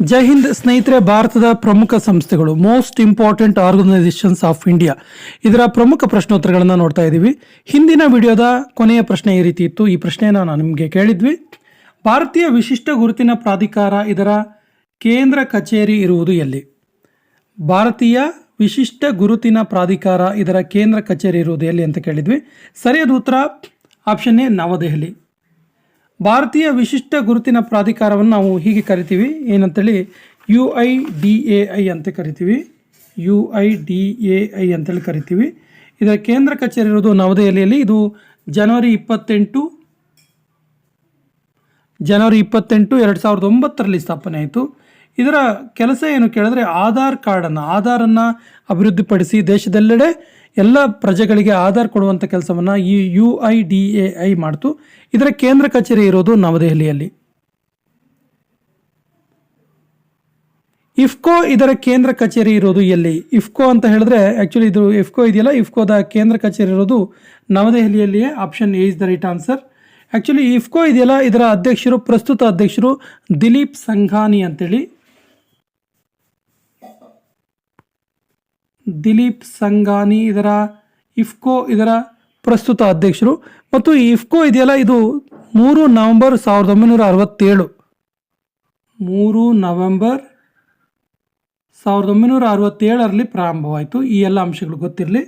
ಜೈ ಹಿಂದ್ ಸ್ನೇಹಿತರೆ, ಭಾರತದ ಪ್ರಮುಖ ಸಂಸ್ಥೆಗಳು most important organisations of India ಇದರ ಪ್ರಮುಖ ಪ್ರಶ್ನೋತ್ತರಗಳನ್ನು ನೋಡ್ತಾ ಇದ್ದೀವಿ ಹಿಂದಿನ ವಿಡಿಯೋದ ಕೊನೆಯ ಪ್ರಶ್ನೆ ಈ ರೀತಿ ಇತ್ತು. ಈ ಪ್ರಶ್ನೆಯನ್ನು ನಾನು ನಿಮಗೆ ಕೇಳಿದ್ವಿ. ಭಾರತೀಯ ವಿಶಿಷ್ಟ ಗುರುತಿನ ಪ್ರಾಧಿಕಾರ ಇದರ ಕೇಂದ್ರ ಕಚೇರಿ ಇರುವುದು ಎಲ್ಲಿ? ಭಾರತೀಯ ವಿಶಿಷ್ಟ ಗುರುತಿನ ಪ್ರಾಧಿಕಾರ ಇದರ ಕೇಂದ್ರ ಕಚೇರಿ ಇರುವುದು ಎಲ್ಲಿ ಅಂತ ಕೇಳಿದ್ವಿ. ಸರಿಯಾದ ಉತ್ತರ ಆಪ್ಷನ್ ಎ ನವದೆಹಲಿ. ಭಾರತೀಯ ವಿಶಿಷ್ಟ ಗುರುತಿನ ಪ್ರಾಧಿಕಾರವನ್ನು ನಾವು ಹೀಗೆ ಕರಿತೀವಿ. ಏನಂತೇಳಿ? U I D A I ಅಂತ ಕರಿತೀವಿ. U I D A I ಅಂತೇಳಿ ಕರಿತೀವಿ. ಇದರ ಕೇಂದ್ರ ಕಚೇರಿ ಇರೋದು ನವದೆಹಲಿಯಲ್ಲಿ. ಇದು ಜನವರಿ ಇಪ್ಪತ್ತೆಂಟು ಜನವರಿ ಇಪ್ಪತ್ತೆಂಟು ಎರಡು ಸಾವಿರದ ಒಂಬತ್ತರಲ್ಲಿ ಸ್ಥಾಪನೆ ಆಯಿತು. ಇದರ ಕೆಲಸ ಏನು ಕೇಳಿದ್ರೆ, ಆಧಾರ್ ಕಾರ್ಡನ್ನು, ಆಧಾರನ್ನು ಅಭಿವೃದ್ಧಿಪಡಿಸಿ ದೇಶದೆಲ್ಲೆಡೆ ಎಲ್ಲ ಪ್ರಜೆಗಳಿಗೆ ಆಧಾರ್ ಕೊಡುವಂಥ ಕೆಲಸವನ್ನು ಈ U I D A I ಮಾಡ್ತು. ಇದರ ಕೇಂದ್ರ ಕಚೇರಿ ಇರೋದು ನವದೆಹಲಿಯಲ್ಲಿ. ಇಫ್ಕೋ ಇದರ ಕೇಂದ್ರ ಕಚೇರಿ ಇರೋದು ಎಲ್ಲಿ? ಇಫ್ಕೋ ಅಂತ ಹೇಳಿದ್ರೆ ಆ್ಯಕ್ಚುಲಿ ಇದು ಇಫ್ಕೋ ಇದೆಯಲ್ಲ? ಇಫ್ಕೋದ ಕೇಂದ್ರ ಕಚೇರಿ ಇರೋದು ನವದೆಹಲಿಯಲ್ಲಿಯೇ. Option A is the right answer actually IFFCO ಇದೆಯಲ್ಲ? ಇದರ ಅಧ್ಯಕ್ಷರು, ಪ್ರಸ್ತುತ ಅಧ್ಯಕ್ಷರು ದಿಲೀಪ್ ಸಂಘಾನಿ ಅಂತೇಳಿ. ದಿಲೀಪ್ ಸಂಗಾನಿ ಇದರ, ಇಫ್ಕೋ ಇದರ ಪ್ರಸ್ತುತ ಅಧ್ಯಕ್ಷರು. ಮತ್ತು ಈ ಇಫ್ಕೋ ಇದೆಯಲ್ಲ, ಇದು ಮೂರು ನವೆಂಬರ್ ಸಾವಿರದ ಒಂಬೈನೂರ ಅರವತ್ತೇಳು. ಮೂರು ನವೆಂಬರ್ ಸಾವಿರದ ಒಂಬೈನೂರ ಅರವತ್ತೇಳರಲ್ಲಿ ಪ್ರಾರಂಭವಾಯಿತು. ಈ ಎಲ್ಲ ಅಂಶಗಳು ಗೊತ್ತಿರಲಿ.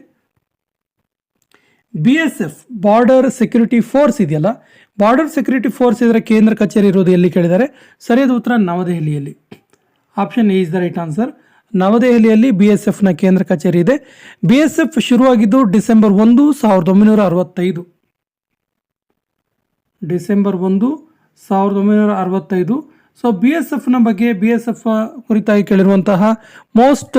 B S F, border security force ಇದೆಯಲ್ಲ, ಬಾರ್ಡರ್ ಸೆಕ್ಯೂರಿಟಿ ಫೋರ್ಸ್ ಇದರ ಕೇಂದ್ರ ಕಚೇರಿ ಇರೋದು ಎಲ್ಲಿ ಕೇಳಿದ್ದಾರೆ? ಸರಿಯಾದ ಉತ್ತರ ನವದೆಹಲಿಯಲ್ಲಿ. Option A is the right answer. ನವದೆಹಲಿಯಲ್ಲಿ ಬಿ ಎಸ್ ಎಫ್ನ ಕೇಂದ್ರ ಕಚೇರಿ ಇದೆ. ಬಿ ಎಸ್ ಎಫ್ ಶುರುವಾಗಿದ್ದು ಡಿಸೆಂಬರ್ ಒಂದು, ಸಾವಿರದ ಒಂಬೈನೂರ ಅರವತ್ತೈದು. ಡಿಸೆಂಬರ್ ಒಂದು, ಸಾವಿರದ ಒಂಬೈನೂರ ಅರವತ್ತೈದು. ಸೊ ಬಿ ಎಸ್ ಎಫ್ನ ಬಗ್ಗೆ ಬಿ ಎಸ್ ಎಫ್ ಕುರಿತಾಗಿ ಕೇಳಿರುವಂತಹ ಮೋಸ್ಟ್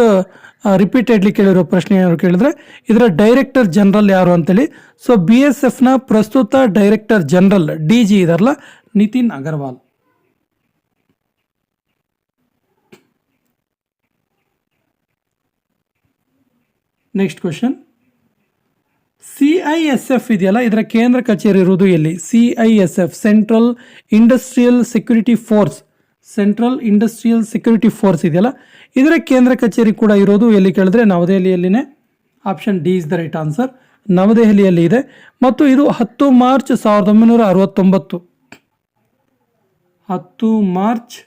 ರಿಪೀಟೆಡ್ಲಿ ಕೇಳಿರೋ ಪ್ರಶ್ನೆ ಏನಾದ್ರು ಕೇಳಿದ್ರೆ, ಇದರ ಡೈರೆಕ್ಟರ್ ಜನರಲ್ ಯಾರು ಅಂತೇಳಿ. ಸೊ ಬಿ ಎಸ್ ಎಫ್ನ ಪ್ರಸ್ತುತ ಡೈರೆಕ್ಟರ್ ಜನರಲ್ ಡಿ ಜಿ ಇದಾರಲ್ಲ Nitin Agarwal. Next question C I S F ಇದೆಯಲ್ಲ? ಇದರ ಕೇಂದ್ರ ಕಚೇರಿ ಇರುವುದು ಎಲ್ಲಿ? C I S F central industrial security force central industrial security force ಇದೆಯಲ್ಲ? ಇದರ ಕೇಂದ್ರ ಕಚೇರಿ ಕೂಡ ಇರೋದು ಎಲ್ಲಿ ಕೇಳಿದ್ರೆ ನವದೆಹಲಿಯಲ್ಲಿನೇ? Option D is the right answer ನವದೆಹಲಿಯಲ್ಲಿ ಇದೆ. ಮತ್ತು ಇದು ಹತ್ತು ಮಾರ್ಚ್ ಸಾವಿರದ ಒಂಬೈನೂರ ಅರವತ್ತೊಂಬತ್ತು. ಹತ್ತು ಮಾರ್ಚ್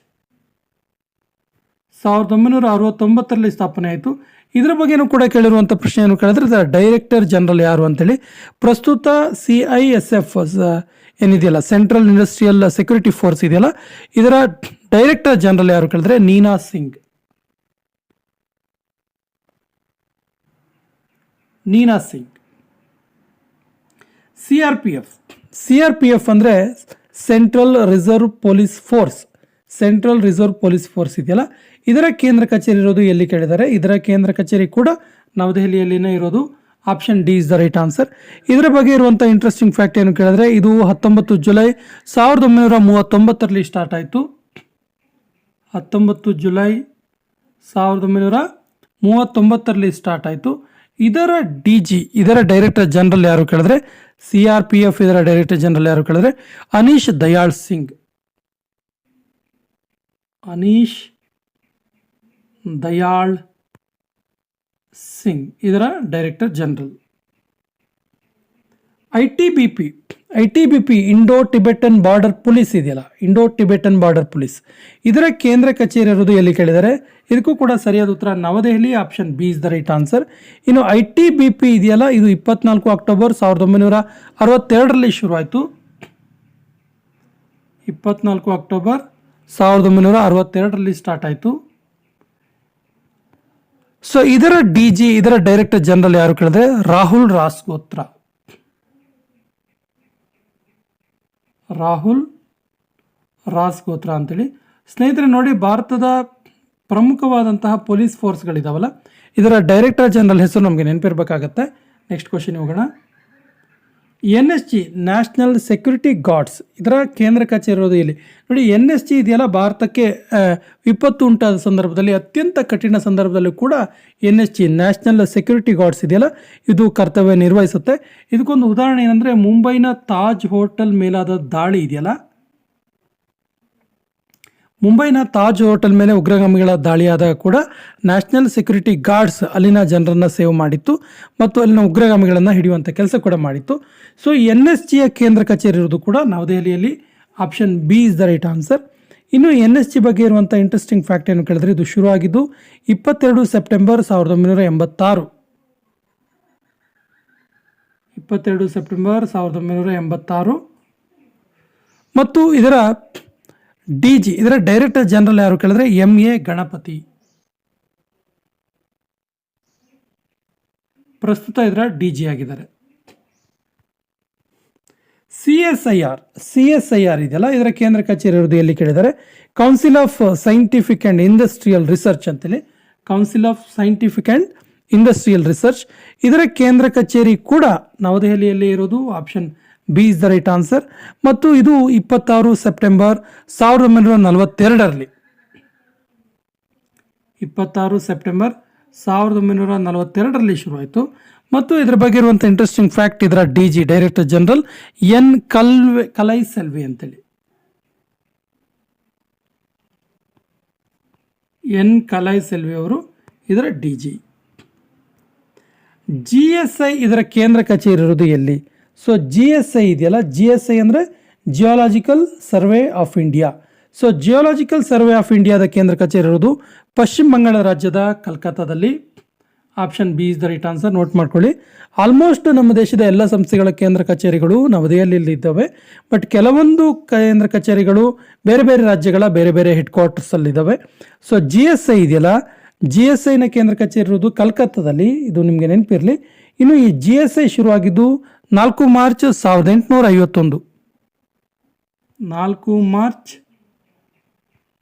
ಸಾವಿರದ ಒಂಬೈನೂರ ಅರವತ್ತೊಂಬತ್ತರಲ್ಲಿ ಸ್ಥಾಪನೆ ಆಯಿತು. ಇದರ ಬಗ್ಗೆನೂ ಕೂಡ ಕೇಳಿರುವಂಥ ಪ್ರಶ್ನೆ ಏನು ಕೇಳಿದ್ರೆ ಡೈರೆಕ್ಟರ್ ಜನರಲ್ ಯಾರು ಅಂತೇಳಿ ಪ್ರಸ್ತುತ ಸಿ ಐ ಎಸ್ ಎಫ್ ಏನಿದೆಯಲ್ಲ ಸೆಂಟ್ರಲ್ ಇಂಡಸ್ಟ್ರಿಯಲ್ ಸೆಕ್ಯೂರಿಟಿ ಫೋರ್ಸ್ ಇದೆಯಲ್ಲ, ಇದರ ಡೈರೆಕ್ಟರ್ ಜನರಲ್ ಯಾರು ಕೇಳಿದ್ರೆ Neena Singh. Neena Singh. C R P F C R P F ಅಂದರೆ central reserve police force central reserve police force ಇದೆಯಲ್ಲ ಇದರ ಕೇಂದ್ರ ಕಚೇರಿ ಇರೋದು ಎಲ್ಲಿ ಕೇಳಿದ್ದಾರೆ? ಇದರ ಕೇಂದ್ರ ಕಚೇರಿ ಕೂಡ ನವದೆಹಲಿಯಲ್ಲಿನೇ ಇರೋದು. Option D is the right answer ಇದರ ಬಗ್ಗೆ ಇರುವಂಥ ಇಂಟ್ರೆಸ್ಟಿಂಗ್ ಫ್ಯಾಕ್ಟ್ ಏನು ಕೇಳಿದ್ರೆ, ಇದು ಹತ್ತೊಂಬತ್ತು ಜುಲೈ ಸಾವಿರದ ಒಂಬೈನೂರ ಮೂವತ್ತೊಂಬತ್ತರಲ್ಲಿ ಸ್ಟಾರ್ಟ್ ಆಯಿತು. ಹತ್ತೊಂಬತ್ತು ಜುಲೈ ಸಾವಿರದ ಒಂಬೈನೂರ ಮೂವತ್ತೊಂಬತ್ತರಲ್ಲಿ ಸ್ಟಾರ್ಟ್ ಆಯಿತು. ಇದರ ಡಿ ಜಿ ಇದರ ಡೈರೆಕ್ಟರ್ ಜನರಲ್ ಯಾರು ಕೇಳಿದ್ರೆ? ಸಿ ಆರ್ ಪಿ ಎಫ್ ಇದರ ಡೈರೆಕ್ಟರ್ ಜನರಲ್ ಯಾರು ಕೇಳಿದ್ರೆ? ಅನೀಶ್ ದಯಾಳ್ ಸಿಂಗ್. ಅನೀಶ್ ದಯಾಳ್ ಸಿಂಗ್, ಇದರ director general I T B P I T B P Indo Tibetan border police ಇದೆಯಲ್ಲ ಇಂಡೋ ಟಿಬೆಟನ್ ಬಾರ್ಡರ್ ಪೊಲೀಸ್ ಇದರ ಕೇಂದ್ರ ಕಚೇರಿ ಇರೋದು ಎಲ್ಲಿ ಕೇಳಿದರೆ, ಇದಕ್ಕೂ ಕೂಡ ಸರಿಯಾದ ಉತ್ತರ New Delhi option B is the right answer ಇನ್ನು ಐ ಟಿ ಬಿ ಪಿ ಇದೆಯಲ್ಲ, ಇದು ಇಪ್ಪತ್ನಾಲ್ಕು ಅಕ್ಟೋಬರ್ ಸಾವಿರದ ಒಂಬೈನೂರ ಅರವತ್ತೆರಡರಲ್ಲಿ ಶುರುವಾಯಿತು. ಇಪ್ಪತ್ನಾಲ್ಕು ಅಕ್ಟೋಬರ್ ಸಾವಿರದ ಒಂಬೈನೂರ ಅರವತ್ತೆರಡರಲ್ಲಿ ಸ್ಟಾರ್ಟ್ ಆಯಿತು. ಸೊ ಇದರ ಡಿ ಜಿ ಇದರ ಡೈರೆಕ್ಟರ್ ಜನರಲ್ ಯಾರು ಕೇಳಿದ್ರೆ? ರಾಹುಲ್ ರಾಸ್ಗೋತ್ರ ರಾಹುಲ್ ರಾಸ್ಗೋತ್ರ ಅಂತೇಳಿ. ಸ್ನೇಹಿತರೆ, ನೋಡಿ, ಭಾರತದ ಪ್ರಮುಖವಾದಂತಹ ಪೊಲೀಸ್ ಫೋರ್ಸ್ಗಳಿದಾವಲ್ಲ ಇದರ ಡೈರೆಕ್ಟರ್ ಜನರಲ್ ಹೆಸರು ನಮಗೆ ನೆನಪಿರ್ಬೇಕಾಗತ್ತೆ. ನೆಕ್ಸ್ಟ್ ಕ್ವಶನ್ ಹೋಗೋಣ. N S G national security guards ಇದರ ಕೇಂದ್ರ ಕಚೇರಿ ಇರೋದು ಇಲ್ಲಿ. ನೋಡಿ, ಎನ್ ಎಸ್ ಜಿ ಇದೆಯಲ್ಲ ಭಾರತಕ್ಕೆ ವಿಪತ್ತು ಉಂಟಾದ ಸಂದರ್ಭದಲ್ಲಿ, ಅತ್ಯಂತ ಕಠಿಣ ಸಂದರ್ಭದಲ್ಲೂ ಕೂಡ N S G national security guards ಇದೆಯಲ್ಲ, ಇದು ಕರ್ತವ್ಯ ನಿರ್ವಹಿಸುತ್ತೆ. ಇದಕ್ಕೊಂದು ಉದಾಹರಣೆ ಏನಂದರೆ, ಮುಂಬೈನ ತಾಜ್ ಹೋಟೆಲ್ ಮೇಲಾದ ದಾಳಿ ಇದೆಯಲ್ಲ ಮುಂಬೈನ ತಾಜ್ ಹೋಟೆಲ್ ಮೇಲೆ ಉಗ್ರಗಾಮಿಗಳ ದಾಳಿಯಾದಾಗ ಕೂಡ ನ್ಯಾಷನಲ್ ಸೆಕ್ಯೂರಿಟಿ ಗಾರ್ಡ್ಸ್ ಅಲ್ಲಿನ ಜನರನ್ನು ಸೇವ್ ಮಾಡಿತ್ತು ಮತ್ತು ಅಲ್ಲಿನ ಉಗ್ರಗಾಮಿಗಳನ್ನು ಹಿಡಿಯುವಂಥ ಕೆಲಸ ಕೂಡ ಮಾಡಿತ್ತು. ಸೊ ಎನ್ ಎಸ್ ಜಿಯ ಕೇಂದ್ರ ಕಚೇರಿ ಇರೋದು ಕೂಡ ನವದೆಹಲಿಯಲ್ಲಿ option B is the right answer ಇನ್ನು ಎನ್ ಎಸ್ ಜಿ ಬಗ್ಗೆ ಇರುವಂಥ ಇಂಟ್ರೆಸ್ಟಿಂಗ್ ಫ್ಯಾಕ್ಟ್ ಏನು ಕೇಳಿದ್ರೆ ಇದು ಶುರುವಾಗಿದ್ದು ಇಪ್ಪತ್ತೆರಡು ಸೆಪ್ಟೆಂಬರ್ ಸಾವಿರದ ಒಂಬೈನೂರ ಎಂಬತ್ತಾರು. ಇಪ್ಪತ್ತೆರಡು ಸೆಪ್ಟೆಂಬರ್ ಸಾವಿರದ ಒಂಬೈನೂರ ಎಂಬತ್ತಾರು. ಮತ್ತು ಇದರ ಡಿ ಜಿ, ಇದರ ಡೈರೆಕ್ಟರ್ ಜನರಲ್ ಯಾರು ಕೇಳಿದ್ರೆ ಎಂ ಎ ಗಣಪತಿ. ಪ್ರಸ್ತುತ ಇದರ ಡಿ ಜಿ ಆಗಿದ್ದಾರೆ. C S I R C S I R ಇದೆಯಲ್ಲ, ಇದರ ಕೇಂದ್ರ ಕಚೇರಿ ಇರೋದು ಎಲ್ಲಿ ಕೇಳಿದ್ದಾರೆ. Council of scientific and industrial research ಅಂತೇಳಿ council of scientific and industrial research ಇದರ ಕೇಂದ್ರ ಕಚೇರಿ ಕೂಡ ನವದೆಹಲಿಯಲ್ಲಿ ಇರೋದು option B is the right answer ಮತ್ತು ಇದು ಇಪ್ಪತ್ತಾರು ಸೆಪ್ಟೆಂಬರ್ ಸಾವಿರದ ಒಂಬೈನೂರ ನಲವತ್ತೆರಡರಲ್ಲಿ. ಇಪ್ಪತ್ತಾರು ಸೆಪ್ಟೆಂಬರ್ ಸಾವಿರದ ಒಂಬೈನೂರ ನಲವತ್ತೆರಡರಲ್ಲಿ ಶುರುವಾಯಿತು. ಮತ್ತು ಇದರ ಬಗ್ಗೆ ಇರುವಂಥ ಇಂಟ್ರೆಸ್ಟಿಂಗ್ ಫ್ಯಾಕ್ಟ್ ಇದರ D G director general N ಕಲ್ವೆ, Kalai Selvi ಅಂತೇಳಿ. ಎನ್ ಕಲೈ ಸೆಲ್ವಿ ಅವರು ಇದರ D G G S I ಇದರ ಕೇಂದ್ರ ಕಚೇರಿ ಇರುವುದು ಎಲ್ಲಿ? ಸೊ ಜಿ ಎಸ್ ಐ ಇದೆಯಲ್ಲ? ಜಿ ಎಸ್ ಐ ಅಂದರೆ geological survey of India so geological survey of ಇಂಡಿಯಾದ ಕೇಂದ್ರ ಕಚೇರಿ ಇರೋದು ಪಶ್ಚಿಮ ಬಂಗಾಳ ರಾಜ್ಯದ ಕಲ್ಕತ್ತಾದಲ್ಲಿ. Option B is the right answer note ಮಾಡ್ಕೊಳ್ಳಿ. ಆಲ್ಮೋಸ್ಟ್ ನಮ್ಮ ದೇಶದ ಎಲ್ಲ ಸಂಸ್ಥೆಗಳ ಕೇಂದ್ರ ಕಚೇರಿಗಳು ನವದೆಹಲಿಯಲ್ಲಿ ಇದ್ದಾವೆ. ಬಟ್ ಕೆಲವೊಂದು ಕೇಂದ್ರ ಕಚೇರಿಗಳು ಬೇರೆ ಬೇರೆ ರಾಜ್ಯಗಳ ಬೇರೆ ಬೇರೆ ಹೆಡ್ ಕ್ವಾರ್ಟರ್ಸಲ್ಲಿದ್ದಾವೆ ಸೊ ಜಿ ಎಸ್ ಐ ಇದೆಯಲ್ಲ? ಜಿ ಎಸ್ ಐನ ಕೇಂದ್ರ ಕಚೇರಿ ಇರೋದು ಕಲ್ಕತ್ತಾದಲ್ಲಿ. ಇದು ನಿಮಗೆ ನೆನಪಿರಲಿ. ಇನ್ನು ಈ ಜಿ ಎಸ್ ಐ ಶುರುವಾಗಿದ್ದು ನಾಲ್ಕು ಮಾರ್ಚ್ ಸಾವಿರದ ಎಂಟುನೂರ ಐವತ್ತೊಂದು. ನಾಲ್ಕು ಮಾರ್ಚ್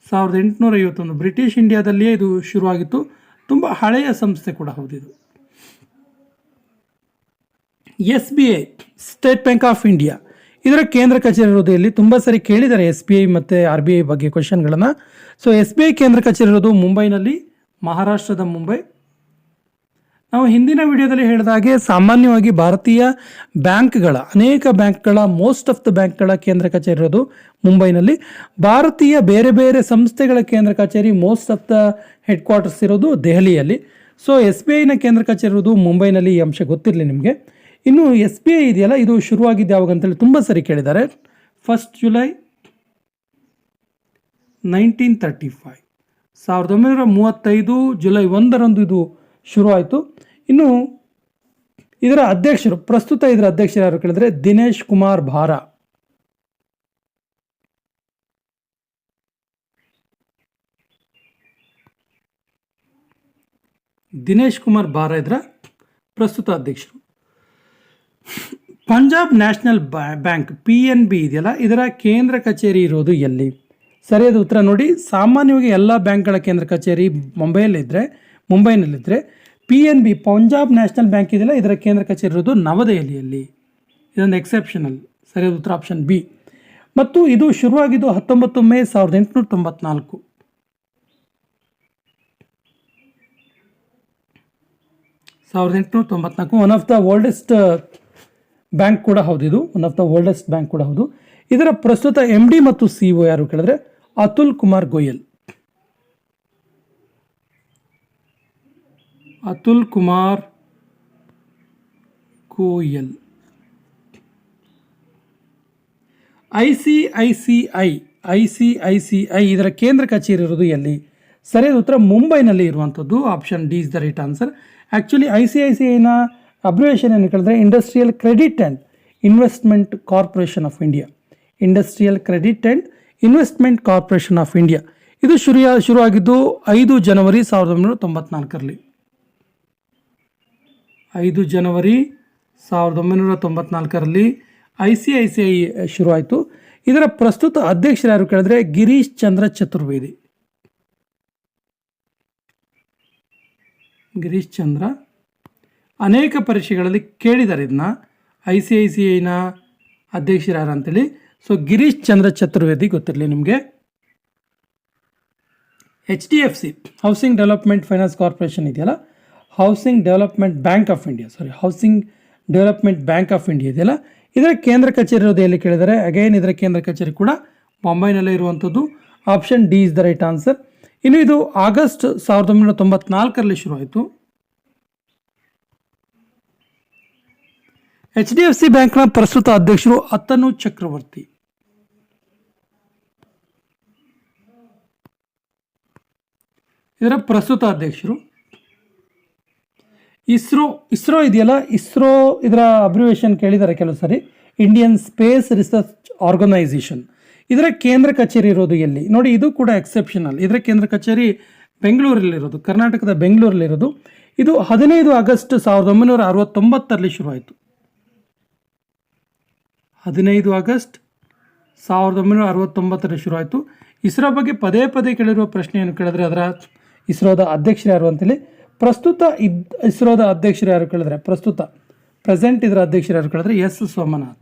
ಸಾವಿರದ ಎಂಟುನೂರ ಐವತ್ತೊಂದು. ಬ್ರಿಟಿಷ್ ಇಂಡಿಯಾದಲ್ಲಿಯೇ ಇದು ಶುರುವಾಗಿತ್ತು. ತುಂಬ ಹಳೆಯ ಸಂಸ್ಥೆ ಕೂಡ ಹೌದಿದು S B I, state bank of India. ಇದರ ಕೇಂದ್ರ ಕಚೇರಿ ಇರೋದು ಇಲ್ಲಿ ತುಂಬ ಸರಿ ಕೇಳಿದ್ದಾರೆ ಎಸ್ ಬಿ ಐ ಮತ್ತು ಆರ್ ಬಿ ಐ ಬಗ್ಗೆ ಕ್ವಶನ್ಗಳನ್ನು ಸೊ ಎಸ್ ಬಿ ಐ ಕೇಂದ್ರ ಕಚೇರಿ ಇರೋದು ಮುಂಬೈನಲ್ಲಿ, ಮಹಾರಾಷ್ಟ್ರದ ಮುಂಬೈ ನಾವು ಹಿಂದಿನ ವಿಡಿಯೋದಲ್ಲಿ ಹೇಳಿದ ಹಾಗೆ ಸಾಮಾನ್ಯವಾಗಿ ಭಾರತೀಯ ಬ್ಯಾಂಕ್ಗಳ, ಅನೇಕ ಬ್ಯಾಂಕ್ಗಳ ಮೋಸ್ಟ್ ಆಫ್ ದ ಬ್ಯಾಂಕ್ಗಳ ಕೇಂದ್ರ ಕಚೇರಿ ಇರೋದು ಮುಂಬೈನಲ್ಲಿ. ಭಾರತೀಯ ಬೇರೆ ಬೇರೆ ಸಂಸ್ಥೆಗಳ ಕೇಂದ್ರ ಕಚೇರಿ most of the headquarters ಇರೋದು ದೆಹಲಿಯಲ್ಲಿ. ಸೊ ಎಸ್ ಬಿ ಐನ ಕೇಂದ್ರ ಕಚೇರಿ ಇರೋದು ಮುಂಬೈನಲ್ಲಿ ಈ ಅಂಶ ಗೊತ್ತಿರಲಿ ನಿಮಗೆ. ಇನ್ನು ಎಸ್ ಬಿ ಐ ಇದೆಯಲ್ಲ, ಇದು ಶುರುವಾಗಿದ್ದು ಯಾವಾಗ ಅಂತೇಳಿ ತುಂಬ ಸರಿ ಕೇಳಿದ್ದಾರೆ. First July nineteen thirty five ಸಾವಿರದ ಒಂಬೈನೂರ ಮೂವತ್ತೈದು ಜುಲೈ ಒಂದರಂದು ಇದು ಶುರುವಾಯಿತು. ಇನ್ನು ಇದರ ಅಧ್ಯಕ್ಷರು, ಪ್ರಸ್ತುತ ಇದರ ಅಧ್ಯಕ್ಷರು ಯಾರು ಕೇಳಿದ್ರೆ, ದಿನೇಶ್ ಕುಮಾರ್ ಭಾರ. ದಿನೇಶ್ ಕುಮಾರ್ ಭಾರ ಇದರ ಪ್ರಸ್ತುತ ಅಧ್ಯಕ್ಷರು. Punjab national bank, P N B ಇದೆಯಲ್ಲ, ಇದರ ಕೇಂದ್ರ ಕಚೇರಿ ಇರೋದು ಎಲ್ಲಿ? ಸರಿಯಾದ ಉತ್ತರ ನೋಡಿ, ಸಾಮಾನ್ಯವಾಗಿ ಎಲ್ಲ ಬ್ಯಾಂಕ್ಗಳ ಕೇಂದ್ರ ಕಚೇರಿ ಮುಂಬೈಯಲ್ಲಿದ್ದರೆ ಮುಂಬೈನಲ್ಲಿದ್ದರೆ P N B Punjab national bank ಇದೆಯಲ್ಲ, ಇದರ ಕೇಂದ್ರ ಕಚೇರಿ ಇರೋದು ನವದೆಹಲಿಯಲ್ಲಿ. ಇದೊಂದು ಎಕ್ಸೆಪ್ಷನಲ್ ಸರಿಯಾದ ಉತ್ತರ ಆಪ್ಷನ್ ಬಿ ಮತ್ತು ಇದು ಶುರುವಾಗಿದ್ದು ಹತ್ತೊಂಬತ್ತು ಮೇ ಸಾವಿರದ ಎಂಟುನೂರ ತೊಂಬತ್ನಾಲ್ಕು. ಸಾವಿರದ ಎಂಟುನೂರ ತೊಂಬತ್ನಾಲ್ಕು one of the oldest bank ಕೂಡ ಹೌದು ಇದು. One of the oldest bank ಕೂಡ ಹೌದು. ಇದರ ಪ್ರಸ್ತುತ ಎಂ ಡಿ ಮತ್ತು ಸಿ ಒ ಯಾರು ಕೇಳಿದ್ರೆ? Atul Kumar Goyal. Atul Kumar Koyal. I C I C I I C I C I ಇದರ ಕೇಂದ್ರ ಕಚೇರಿ ಇರೋದು ಎಲ್ಲಿ? ಸರಿಯಾದ ಉತ್ತರ ಮುಂಬೈನಲ್ಲಿ ಇರುವಂಥದ್ದು. Option D is the right answer actually I C I C ಐನ ಅಬ್ರಿವೇಷನ್ ಏನು ಕೇಳಿದ್ರೆ industrial credit and investment corporation of India industrial credit and investment corporation of India ಇದು ಶುರು ಶುರುವಾಗಿದ್ದು ಐದು ಜನವರಿ ಸಾವಿರದ ಒಂಬೈನೂರ ತೊಂಬತ್ನಾಲ್ಕರಲ್ಲಿ. ಐದು ಜನವರಿ ಸಾವಿರದ ಒಂಬೈನೂರ ತೊಂಬತ್ನಾಲ್ಕರಲ್ಲಿ I C I C I ಶುರುವಾಯಿತು. ಇದರ ಪ್ರಸ್ತುತ ಅಧ್ಯಕ್ಷರು ಯಾರು ಕೇಳಿದ್ರೆ ಗಿರೀಶ್ ಚಂದ್ರ ಚತುರ್ವೇದಿ. ಗಿರೀಶ್ ಚಂದ್ರ ಅನೇಕ ಪರೀಕ್ಷೆಗಳಲ್ಲಿ ಕೇಳಿದ್ದಾರೆ ಇದನ್ನ. ಐ ಸಿ ಐ ಸಿ ಐನ ಅಧ್ಯಕ್ಷರು ಯಾರು ಅಂತೇಳಿ. ಸೊ, ಗಿರೀಶ್ ಚಂದ್ರ ಚತುರ್ವೇದಿ ಗೊತ್ತಿರಲಿ ನಿಮಗೆ. H D F C, housing development finance corporation ಇದೆಯಲ್ಲ? Housing development bank of India sorry housing development bank of India ಇದೆಯಲ್ಲ? ಇದರ ಕೇಂದ್ರ ಕಚೇರಿ ಇರೋದು ಎಲ್ಲಿ ಕೇಳಿದರೆ? ಅಗೈನ್ ಇದರ ಕೇಂದ್ರ ಕಚೇರಿ ಕೂಡ ಮುಂಬೈನಲ್ಲೇ ಇರುವಂಥದ್ದು. Option D is the right answer ಇನ್ನು ಇದು ಆಗಸ್ಟ್ ಸಾವಿರದ ಒಂಬೈನೂರ ತೊಂಬತ್ನಾಲ್ಕರಲ್ಲಿ ಶುರುವಾಯಿತು. ಎಚ್ ಡಿ ಎಫ್ ಸಿ ಬ್ಯಾಂಕ್ನ ಪ್ರಸ್ತುತ ಅಧ್ಯಕ್ಷರು ಅತನು ಚಕ್ರವರ್ತಿ. ಇದರ ಪ್ರಸ್ತುತ ಅಧ್ಯಕ್ಷರು ಇಸ್ರೋ ಇಸ್ರೋ ಇದೆಯಲ್ಲ? ಇಸ್ರೋ ಇದರ ಅಬ್ರಿವೇಷನ್ ಕೇಳಿದ್ದಾರೆ ಕೆಲವು ಸರಿ. ಇಂಡಿಯನ್ ಸ್ಪೇಸ್ ರಿಸರ್ಚ್ ಆರ್ಗನೈಸೇಷನ್ ಇದರ ಕೇಂದ್ರ ಕಚೇರಿ ಇರೋದು ಎಲ್ಲಿ? ನೋಡಿ, ಇದು ಕೂಡ ಎಕ್ಸೆಪ್ಷನಲ್ ಇದರ ಕೇಂದ್ರ ಕಚೇರಿ ಬೆಂಗಳೂರಲ್ಲಿರೋದು, ಕರ್ನಾಟಕದ ಬೆಂಗಳೂರಲ್ಲಿರೋದು. ಇದು ಹದಿನೈದು ಆಗಸ್ಟ್ ಸಾವಿರದ ಒಂಬೈನೂರ ಅರವತ್ತೊಂಬತ್ತರಲ್ಲಿ ಶುರುವಾಯಿತು. ಹದಿನೈದು ಆಗಸ್ಟ್ ಸಾವಿರದ ಒಂಬೈನೂರ ಅರವತ್ತೊಂಬತ್ತರಲ್ಲಿ ಶುರುವಾಯಿತು. ಇಸ್ರೋ ಬಗ್ಗೆ ಪದೇ ಪದೇ ಕೇಳಿರುವ ಪ್ರಶ್ನೆಯನ್ನು ಕೇಳಿದ್ರೆ ಅದರ ಇಸ್ರೋದ ಅಧ್ಯಕ್ಷರು ಯಾರು ಅಂತೇಳಿ? ಪ್ರಸ್ತುತ ಇದ್ ಇಸ್ರೋದ ಅಧ್ಯಕ್ಷರು ಯಾರು ಕೇಳಿದ್ರೆ, ಪ್ರಸ್ತುತ ಪ್ರೆಸೆಂಟ್ ಇದರ ಅಧ್ಯಕ್ಷರು ಯಾರು ಕೇಳಿದ್ರೆ, S Somnath.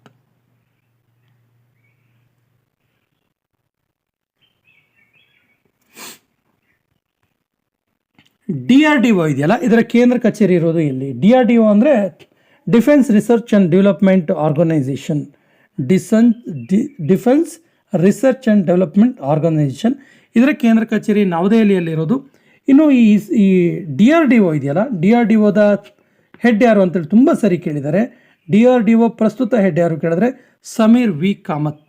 D R D O ಇದೆಯಲ್ಲ, ಇದರ ಕೇಂದ್ರ ಕಚೇರಿ ಇರೋದು ಎಲ್ಲಿ ಡಿ ಆರ್ ಡಿ ಒ ಅಂದರೆ defence research and development organisation ಡಿಸನ್ defence research and development organisation ಇದರ ಕೇಂದ್ರ ಕಚೇರಿ ನವದೆಹಲಿಯಲ್ಲಿರೋದು. ಇನ್ನು ಈ ಈ ಡಿ ಆರ್ ಡಿ ಒ ಇದೆಯಲ್ಲ, ಡಿ ಆರ್ ಡಿ ಒದ ಹೆಡ್ ಯಾರು ಅಂತೇಳಿ ತುಂಬ ಸರಿ ಕೇಳಿದ್ದಾರೆ. ಡಿ ಆರ್ ಡಿ ಒ ಪ್ರಸ್ತುತ ಹೆಡ್ ಯಾರು ಕೇಳಿದ್ರೆ ಸಮೀರ್ ವಿ ಕಾಮತ್,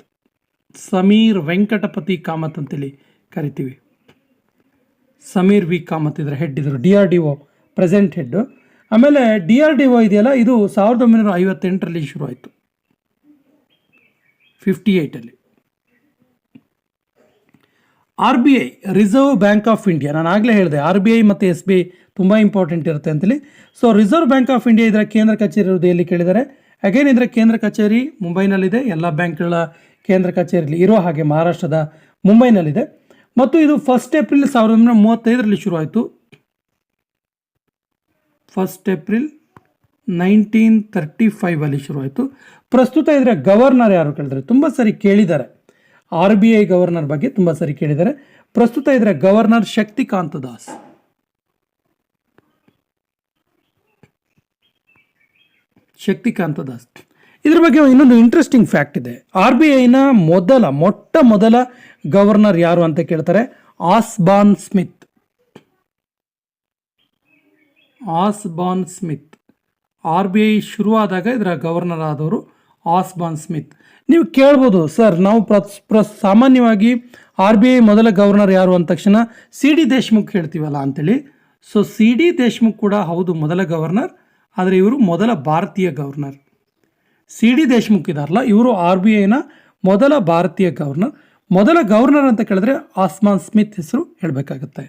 ಸಮೀರ್ ವೆಂಕಟಪತಿ ಕಾಮತ್ ಅಂತೇಳಿ ಕರಿತೀವಿ. ಸಮೀರ್ ವಿ ಕಾಮತ್ ಇದರ ಹೆಡ್ ಇದ್ರು, D R D O present head ಆಮೇಲೆ ಡಿ ಆರ್ ಡಿ ಒ ಇದೆಯಲ್ಲ, ಇದು ಸಾವಿರದ ಒಂಬೈನೂರ ಐವತ್ತೆಂಟರಲ್ಲಿ ಶುರುವಾಯಿತು. Fifty ಏಯ್ಟಲ್ಲಿ R B I reserve bank of India ನಾನು ಆಗಲೇ ಹೇಳಿದೆ ಆರ್ ಬಿ ಐ ಮತ್ತು ಎಸ್ ಬಿ ಐ ತುಂಬ ಇಂಪಾರ್ಟೆಂಟ್ ಇರುತ್ತೆ ಅಂತೇಳಿ. So reserve bank of India ಇದರ ಕೇಂದ್ರ ಕಚೇರಿ ಇರೋದು ಎಲ್ಲಿ ಕೇಳಿದ್ದಾರೆ? ಅಗೇನ್ ಇದರ ಕೇಂದ್ರ ಕಚೇರಿ ಮುಂಬೈನಲ್ಲಿದೆ. ಎಲ್ಲ ಬ್ಯಾಂಕ್ಗಳ ಕೇಂದ್ರ ಕಚೇರಿ ಇರೋ ಹಾಗೆ ಮಹಾರಾಷ್ಟ್ರದ ಮುಂಬೈನಲ್ಲಿದೆ. ಮತ್ತು ಇದು ಫಸ್ಟ್ ಏಪ್ರಿಲ್ ಸಾವಿರದ ಒಂಬೈನೂರ ಮೂವತ್ತೈದರಲ್ಲಿ ಶುರುವಾಯಿತು. ಫಸ್ಟ್ ಏಪ್ರಿಲ್ ನೈನ್ಟೀನ್ ತರ್ಟಿ ಫೈವಲ್ಲಿ ಶುರುವಾಯಿತು. ಪ್ರಸ್ತುತ ಇದರ ಗವರ್ನರ್ ಯಾರು ಕೇಳಿದರೆ? ತುಂಬ ಸರಿ ಕೇಳಿದ್ದಾರೆ. ಆರ್ ಬಿ ಐ ಗವರ್ನರ್ ಬಗ್ಗೆ ತುಂಬ ಸರಿ ಕೇಳಿದ್ದಾರೆ. ಪ್ರಸ್ತುತ ಇದರ ಗವರ್ನರ್ ಶಕ್ತಿಕಾಂತ ದಾಸ್. ಶಕ್ತಿಕಾಂತ ದಾಸ್. ಇದ್ರ ಬಗ್ಗೆ ಇನ್ನೊಂದು ಇಂಟ್ರೆಸ್ಟಿಂಗ್ ಫ್ಯಾಕ್ಟ್ ಇದೆ. ಆರ್ ಬಿ ಐನ ಮೊದಲ, ಮೊಟ್ಟ ಮೊದಲ ಗವರ್ನರ್ ಯಾರು ಅಂತ ಕೇಳ್ತಾರೆ? Osborne Smith Osborne Smith R B I ಶುರುವಾದಾಗ ಇದರ ಗವರ್ನರ್ ಆದವರು ಆಸ್ಬಾನ್ ಸ್ಮಿತ್. ನೀವು ಕೇಳ್ಬೋದು, ಸರ್, ನಾವು ಪ್ರ ಸಾಮಾನ್ಯವಾಗಿ ಆರ್ ಬಿ ಐ ಮೊದಲ ಗವರ್ನರ್ ಯಾರು ಅಂದ ತಕ್ಷಣ ಸಿ ಡಿ ದೇಶ್ಮುಖ್ ಹೇಳ್ತೀವಲ್ಲ ಅಂತೇಳಿ. ಸೊ ಸಿ ಡಿ ದೇಶ್ಮುಖ್ ಕೂಡ ಹೌದು, ಮೊದಲ ಗವರ್ನರ್, ಆದರೆ ಇವರು ಮೊದಲ ಭಾರತೀಯ ಗವರ್ನರ್. ಸಿ ಡಿ ದೇಶ್ಮುಖ್ ಇದಾರಲ್ಲ, ಇವರು ಆರ್ ಬಿ ಐನ ಮೊದಲ ಭಾರತೀಯ ಗವರ್ನರ್. ಮೊದಲ ಗವರ್ನರ್ ಅಂತ ಕೇಳಿದ್ರೆ ಆಸ್ಮಾನ್ ಸ್ಮಿತ್ ಹೆಸರು ಹೇಳಬೇಕಾಗತ್ತೆ.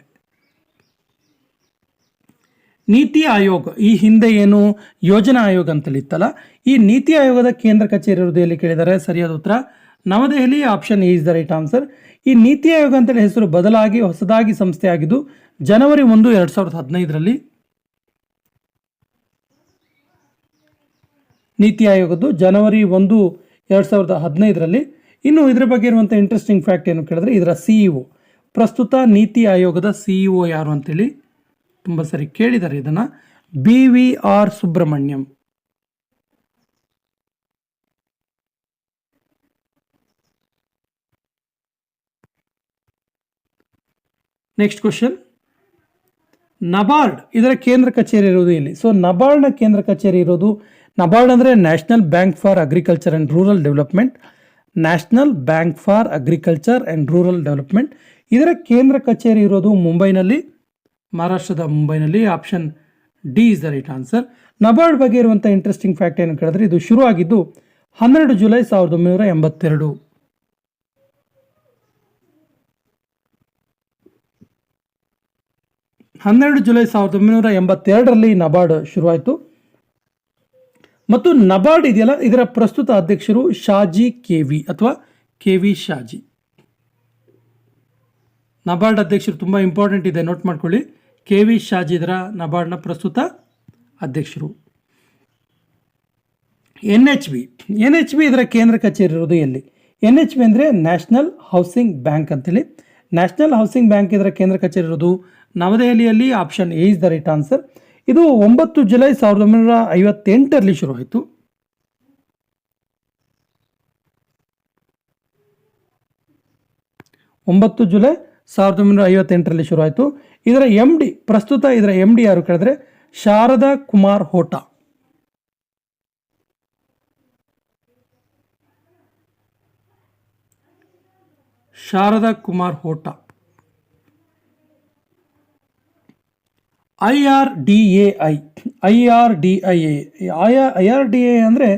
ನೀತಿ ಆಯೋಗ, ಈ ಹಿಂದೆ ಏನು ಯೋಜನಾ ಆಯೋಗ ಅಂತಲಿತ್ತಲ್ಲ ಈ ನೀತಿ ಆಯೋಗದ ಕೇಂದ್ರ ಕಚೇರಿ ಇರೋದು ಕೇಳಿದರೆ ಸರಿಯಾದ ಉತ್ತರ New Delhi option is the right answer ಈ ನೀತಿ ಆಯೋಗ ಅಂತೇಳಿ ಹೆಸರು ಬದಲಾಗಿ, ಹೊಸದಾಗಿ ಸಂಸ್ಥೆ ಆಗಿದ್ದು ಜನವರಿ ಒಂದು, ಎರಡು ಸಾವಿರದ ಹದಿನೈದರಲ್ಲಿ ನೀತಿ ಆಯೋಗದ್ದು ಜನವರಿ ಒಂದು, ಎರಡು ಸಾವಿರದ ಹದಿನೈದರಲ್ಲಿ. ಇನ್ನು ಇದರ ಬಗ್ಗೆ ಇರುವಂಥ ಇಂಟ್ರೆಸ್ಟಿಂಗ್ ಫ್ಯಾಕ್ಟ್ ಏನು ಕೇಳಿದ್ರೆ, ಇದರ ಸಿಇಒ ಪ್ರಸ್ತುತ ನೀತಿ ಆಯೋಗದ ಸಿಇಒ ಯಾರು ಅಂತೇಳಿ ತುಂಬ ಸರಿ ಕೇಳಿದ್ದಾರೆ ಇದನ್ನು. B V R Subrahmanyam. Next question NABARD ಇದರ ಕೇಂದ್ರ ಕಚೇರಿ ಇರೋದು ಇಲ್ಲಿ ಸೊ ನಬಾರ್ಡ್ನ ಕೇಂದ್ರ ಕಚೇರಿ ಇರೋದು ನಬಾರ್ಡ್ ಅಂದರೆ national bank for agriculture and rural development national bank for agriculture and rural development ಇದರ ಕೇಂದ್ರ ಕಚೇರಿ ಇರೋದು ಮುಂಬೈನಲ್ಲಿ. ಮಹಾರಾಷ್ಟ್ರದ ಮುಂಬೈನಲ್ಲಿ option D is the right answer. NABARD ಬಗ್ಗೆ ಇರುವಂಥ ಇಂಟ್ರೆಸ್ಟಿಂಗ್ ಫ್ಯಾಕ್ಟ್ ಏನು ಕೇಳಿದ್ರೆ ಇದು ಶುರು ಆಗಿದ್ದು ಹನ್ನೆರಡು ಜುಲೈ ಸಾವಿರದ ಒಂಬೈನೂರ ಎಂಬತ್ತೆರಡು. ಹನ್ನೆರಡು ಜುಲೈ ಸಾವಿರದ ಒಂಬೈನೂರ ಎಂಬತ್ತೆರಡರಲ್ಲಿ ನಬಾರ್ಡ್ ಶುರುವಾಯಿತು. ಮತ್ತು ನಬಾರ್ಡ್ ಇದೆಯಲ್ಲ, ಇದರ ಪ್ರಸ್ತುತ ಅಧ್ಯಕ್ಷರು ಶಾಜಿ ಕೆ ವಿ ಅಥವಾ ಕೆ ವಿ ಶಾಜಿ. ನಬಾರ್ಡ್ ಅಧ್ಯಕ್ಷರು ತುಂಬ ಇಂಪಾರ್ಟೆಂಟ್ ಇದೆ ನೋಟ್ ಮಾಡ್ಕೊಳ್ಳಿ. ಕೆ ವಿ ಶಾಜಿದ್ರ ನಬಾರ್ಡ್ನ ಪ್ರಸ್ತುತ ಅಧ್ಯಕ್ಷರು. N H B N H B ಇದರ ಕೇಂದ್ರ ಕಚೇರಿ ಇರೋದು ಎಲ್ಲಿ? ಎನ್ ಎಚ್ ಬಿ ಅಂದರೆ ನ್ಯಾಷನಲ್ ಹೌಸಿಂಗ್ ಬ್ಯಾಂಕ್ ಅಂತೇಳಿ. ನ್ಯಾಷನಲ್ ಹೌಸಿಂಗ್ ಬ್ಯಾಂಕ್ ಇದರ ಕೇಂದ್ರ ಕಚೇರಿ ಇರೋದು ನವದೆಹಲಿಯಲ್ಲಿ option A is the right answer. ಇದು ಒಂಬತ್ತು ಜುಲೈ ಸಾವಿರದ ಒಂಬೈನೂರ ಐವತ್ತೆಂಟರಲ್ಲಿ ಶುರುವಾಯಿತು ಒಂಬತ್ತು ಜುಲೈ ಸಾವಿರದ ಒಂಬೈನೂರ ಐವತ್ತೆಂಟರಲ್ಲಿ ಶುರುವಾಯಿತು. ಇದರ ಎಂ ಡಿ ಪ್ರಸ್ತುತ ಇದರ ಎಂ ಡಿ ಯಾರು ಕೇಳಿದ್ರೆ, Sharada Kumar Hota. Sharada Kumar Hota. I R D A I I R D I A I R D A ಅಂದರೆ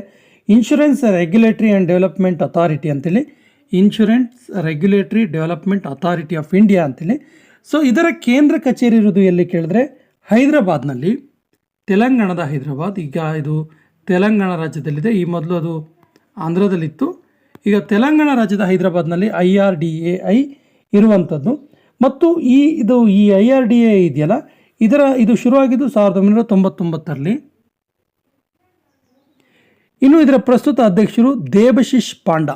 insurance regulatory and development authority ಅಂತೇಳಿ insurance regulatory development authority of India ಅಂತೇಳಿ. So ಇದರ ಕೇಂದ್ರ ಕಚೇರಿ ಇರೋದು ಎಲ್ಲಿ ಕೇಳಿದ್ರೆ ಹೈದರಾಬಾದ್ನಲ್ಲಿ. ತೆಲಂಗಾಣದ ಹೈದರಾಬಾದ್. ಈಗ ಇದು ತೆಲಂಗಾಣ ರಾಜ್ಯದಲ್ಲಿದೆ. ಈ ಮೊದಲು ಅದು ಆಂಧ್ರದಲ್ಲಿತ್ತು. ಈಗ ತೆಲಂಗಾಣ ರಾಜ್ಯದ ಹೈದರಾಬಾದ್ನಲ್ಲಿ I R D A I ಇರುವಂಥದ್ದು. ಮತ್ತು ಈ ಇದು ಈ ಐ ಆರ್ ಡಿ ಎ ಇದೆಯಲ್ಲ, ಇದರ ಇದು ಶುರುವಾಗಿದ್ದು ಸಾವಿರದ ಒಂಬೈನೂರ ತೊಂಬತ್ತೊಂಬತ್ತರಲ್ಲಿ. ಇನ್ನು ಇದರ ಪ್ರಸ್ತುತ ಅಧ್ಯಕ್ಷರು ದೇಬಶಿಶ್ ಪಾಂಡ.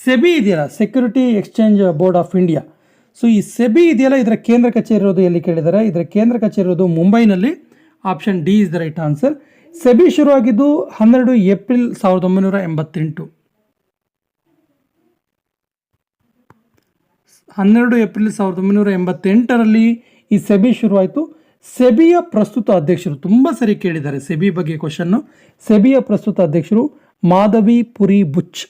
ಸೆಬಿ ಇದೆಯಲ್ಲ security exchange board of India so ಈ ಸೆಬಿ ಇದೆಯಲ್ಲ, ಇದರ ಕೇಂದ್ರ ಕಚೇರಿ ಇರೋದು ಎಲ್ಲಿ ಕೇಳಿದ್ದಾರೆ ಇದರ ಕೇಂದ್ರ ಕಚೇರಿ ಇರೋದು ಮುಂಬೈನಲ್ಲಿ. Option D is the right answer SEBI ಶುರುವಾಗಿದ್ದು ಹನ್ನೆರಡು ಏಪ್ರಿಲ್ ಸಾವಿರದ ಒಂಬೈನೂರ ಎಂಬತ್ತೆಂಟು. ಹನ್ನೆರಡು ಏಪ್ರಿಲ್ ಸಾವಿರದ ಒಂಬೈನೂರ ಎಂಬತ್ತೆಂಟರಲ್ಲಿ ಈ ಸೆಬಿ ಶುರುವಾಯಿತು. ಸೆಬಿಯ ಪ್ರಸ್ತುತ ಅಧ್ಯಕ್ಷರು ತುಂಬ ಸರಿ ಕೇಳಿದ್ದಾರೆ ಸೆಬಿ ಬಗ್ಗೆ ಕ್ವಶನ್ನು ಸೆಬಿಯ ಪ್ರಸ್ತುತ ಅಧ್ಯಕ್ಷರು ಮಾಧವಿ ಪುರಿ ಬುಚ್.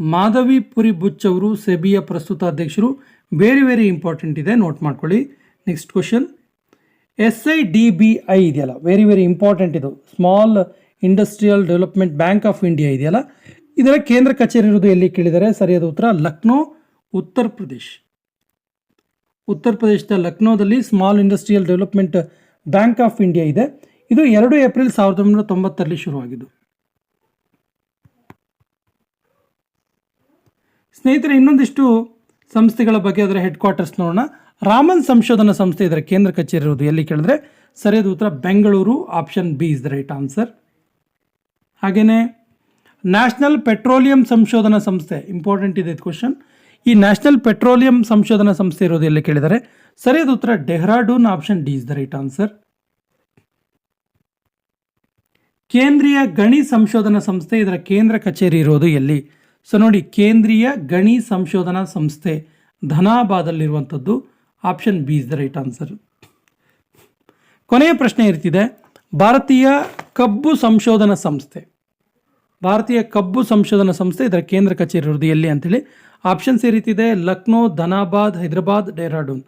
ಮಾಧವಿ ಪುರಿ ಬುಚ್ ಅವರು ಸೆಬಿಯ ಪ್ರಸ್ತುತ ಅಧ್ಯಕ್ಷರು. ವೆರಿ ವೆರಿ ಇಂಪಾರ್ಟೆಂಟ್ ಇದೆ ನೋಟ್ ಮಾಡ್ಕೊಳ್ಳಿ. Next question S I D B I ಇದೆಯಲ್ಲ ವೆರಿ ವೆರಿ ಇಂಪಾರ್ಟೆಂಟ್ ಇದು. Small industrial development bank of India ಇದೆಯಲ್ಲ. ಇದರ ಕೇಂದ್ರ ಕಚೇರಿ ಇರೋದು ಎಲ್ಲಿ ಕೇಳಿದರೆ ಸರಿಯಾದ ಉತ್ತರ, ಲಕ್ನೋ, ಉತ್ತರ ಪ್ರದೇಶ್. ಉತ್ತರ ಪ್ರದೇಶದ ಲಕ್ನೋದಲ್ಲಿ small industrial development bank of India ಇದೆ. ಇದು ಎರಡು ಏಪ್ರಿಲ್ ಸಾವಿರದ ಒಂಬೈನೂರ ತೊಂಬತ್ತರಲ್ಲಿ ಶುರುವಾಗಿದ್ದು. ಸ್ನೇಹಿತರೆ, ಇನ್ನೊಂದಿಷ್ಟು ಸಂಸ್ಥೆಗಳ ಬಗ್ಗೆ ಅದರ ಹೆಡ್ ಕ್ವಾರ್ಟರ್ಸ್ ನೋಡೋಣ. ರಾಮನ್ ಸಂಶೋಧನಾ ಸಂಸ್ಥೆ ಇದರ ಕೇಂದ್ರ ಕಚೇರಿ ಇರೋದು ಎಲ್ಲಿ ಕೇಳಿದ್ರೆ? ಸರಿಯಾದ ಉತ್ತರ Bengaluru option B is the right answer ಹಾಗೆಯೇ ನ್ಯಾಷನಲ್ ಪೆಟ್ರೋಲಿಯಂ ಸಂಶೋಧನಾ ಸಂಸ್ಥೆ ಇಂಪಾರ್ಟೆಂಟ್ ಇದೆ ಕ್ವಶನ್ ಈ ನ್ಯಾಷನಲ್ ಪೆಟ್ರೋಲಿಯಂ ಸಂಶೋಧನಾ ಸಂಸ್ಥೆ ಇರೋದು ಎಲ್ಲಿ ಕೇಳಿದರೆ? ಸರಿಯಾದ ಉತ್ತರ Dehradun option D is the right answer ಕೇಂದ್ರೀಯ ಗಣಿ ಸಂಶೋಧನಾ ಸಂಸ್ಥೆ ಇದರ ಕೇಂದ್ರ ಕಚೇರಿ ಇರೋದು ಎಲ್ಲಿ? ಸೊ ನೋಡಿ, ಕೇಂದ್ರೀಯ ಗಣಿ ಸಂಶೋಧನಾ ಸಂಸ್ಥೆ ಧನಾಬಾದಲ್ಲಿರುವಂಥದ್ದು option B is the right answer. ಕೊನೆಯ ಪ್ರಶ್ನೆ ಇರ್ತಿದೆ, ಭಾರತೀಯ ಕಬ್ಬು ಸಂಶೋಧನಾ ಸಂಸ್ಥೆ. ಭಾರತೀಯ ಕಬ್ಬು ಸಂಶೋಧನಾ ಸಂಸ್ಥೆ ಇದರ ಕೇಂದ್ರ ಕಚೇರಿ ಇರೋದು ಎಲ್ಲಿ ಅಂತೇಳಿ ಆಪ್ಷನ್ಸ್ ಈ ರೀತಿ ಇದೆ ಲಕ್ನೋ, ಧನಾಬಾದ್, ಹೈದರಾಬಾದ್, ಡೆಹ್ರಾಡೂನ್.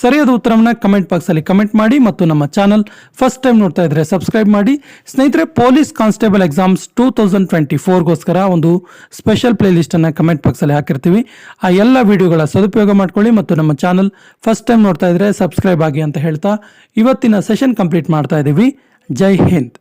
ಸರಿಯಾದ ಉತ್ತರವನ್ನು ಕಮೆಂಟ್ ಬಾಕ್ಸಲ್ಲಿ ಕಮೆಂಟ್ ಮಾಡಿ ಮತ್ತು ನಮ್ಮ ಚಾನಲ್ ಫಸ್ಟ್ ಟೈಮ್ ನೋಡ್ತಾ ಇದ್ರೆ ಸಬ್ಸ್ಕ್ರೈಬ್ ಮಾಡಿ. ಸ್ನೇಹಿತರೆ police constable exams two thousand twenty ಫೋರ್ಗೋಸ್ಕರ ಒಂದು ಸ್ಪೆಷಲ್ ಪ್ಲೇಲಿಸ್ಟನ್ನು ಕಮೆಂಟ್ ಬಾಕ್ಸಲ್ಲಿ ಹಾಕಿರ್ತೀವಿ. ಆ ಎಲ್ಲ ವಿಡಿಯೋಗಳ ಸದುಪಯೋಗ ಮಾಡ್ಕೊಳ್ಳಿ ಮತ್ತು ನಮ್ಮ ಚಾನಲ್ ಫಸ್ಟ್ ಟೈಮ್ ನೋಡ್ತಾ ಇದ್ರೆ ಸಬ್ಸ್ಕ್ರೈಬ್ ಆಗಿ ಅಂತ ಹೇಳ್ತಾ ಇವತ್ತಿನ ಸೆಷನ್ ಕಂಪ್ಲೀಟ್ ಮಾಡ್ತಾ ಇದ್ದೀವಿ ಜೈ ಹಿಂದ್.